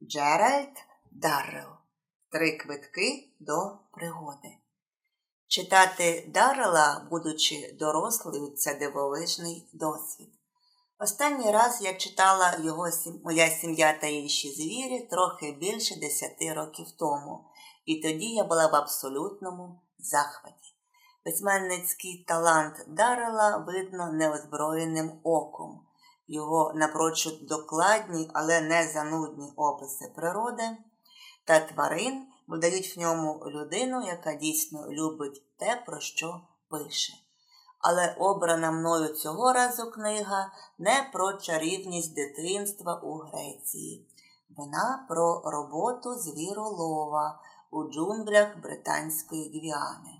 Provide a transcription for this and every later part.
Джеральд Даррел. Три квитки до пригоди. Читати Даррела, будучи дорослою, це дивовижний досвід. Останній раз я читала його Моя сім'я та інші звірі трохи більше десяти років тому, і тоді я була в абсолютному захваті. Письменницький талант Даррела видно неозброєним оком його напрочуд докладні, але не занудні описи природи та тварин видають в ньому людину, яка дійсно любить те, про що пише. Але обрана мною цього разу книга не про чарівність дитинства у Греції. Вона про роботу звіролова у джунглях Британської Гвіани.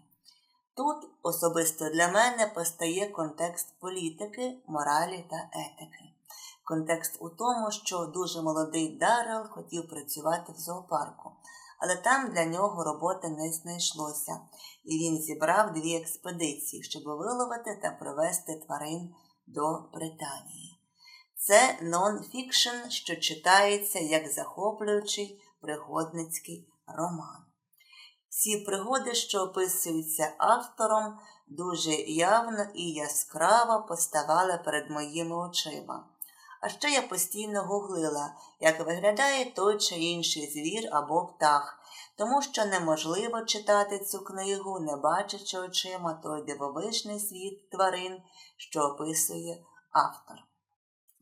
Тут особисто для мене постає контекст політики, моралі та етики. Контекст у тому, що дуже молодий Даррел хотів працювати в зоопарку, але там для нього роботи не знайшлося, і він зібрав дві експедиції, щоб виловити та привезти тварин до Британії. Це нон-фікшн, що читається як захоплюючий пригодницький роман. Ці пригоди, що описуються автором, дуже явно і яскраво поставали перед моїми очима. А ще я постійно гуглила, як виглядає той чи інший звір або птах, тому що неможливо читати цю книгу, не бачачи очима той дивовижний світ тварин, що описує автор.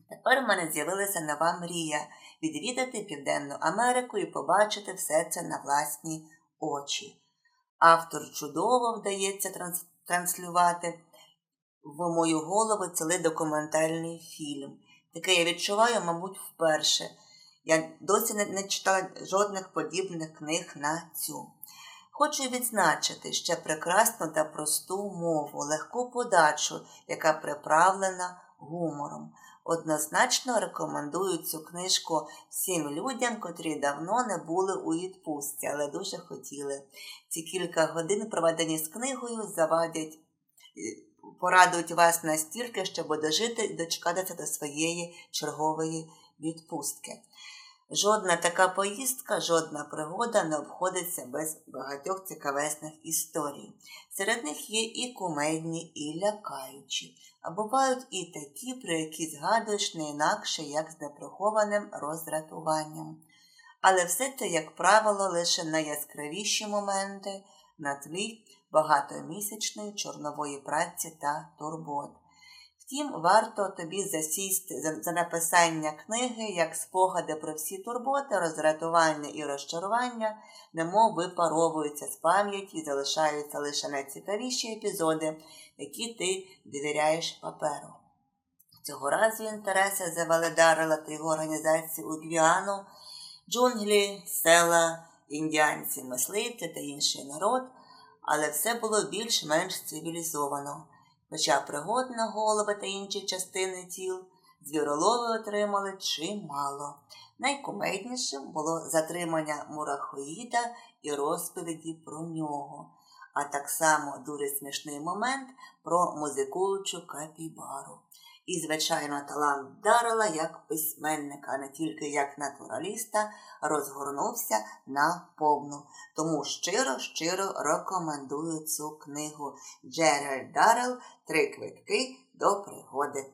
Тепер в мене з'явилася нова мрія відвідати Південну Америку і побачити все це на власні очі. Автор чудово вдається транс транслювати в мою голову цілий документальний фільм. Таке я відчуваю, мабуть, вперше. Я досі не, не читала жодних подібних книг на цю. Хочу відзначити ще прекрасну та просту мову, легку подачу, яка приправлена гумором. Однозначно рекомендую цю книжку всім людям, котрі давно не були у відпустці, але дуже хотіли. Ці кілька годин, проведені з книгою, завадять, е, порадують вас настільки, щоб дожити і дочекатися до своєї чергової відпустки. Жодна така поїздка, жодна пригода не обходиться без багатьох цікавесних історій. Серед них є і кумедні, і лякаючі, а бувають і такі, про які згадуєш не інакше, як з неприхованим роздратуванням. Але все це, як правило, лише найяскравіші моменти на тлі багатомісячної чорнової праці та турбот. Втім, варто тобі засісти за, написання книги, як спогади про всі турботи, роздратування і розчарування, немов випаровуються з пам'яті залишаються лише найцікавіші епізоди, які ти довіряєш паперу. Цього разу інтереси завели Дарила та його організації у Гвіану, джунглі, села, індіанці, мисливці та інший народ, але все було більш-менш цивілізовано. Хоча пригод на голови та інші частини тіл звіролови отримали чимало. Найкумеднішим було затримання мурахоїда і розповіді про нього, а так само дуже смішний момент про музикуючу капібару. І, звичайно, талант Дарила як письменника, не тільки як натураліста, розгорнувся на повну. Тому щиро-щиро рекомендую цю книгу Джеральд Даррел «Три квитки до пригоди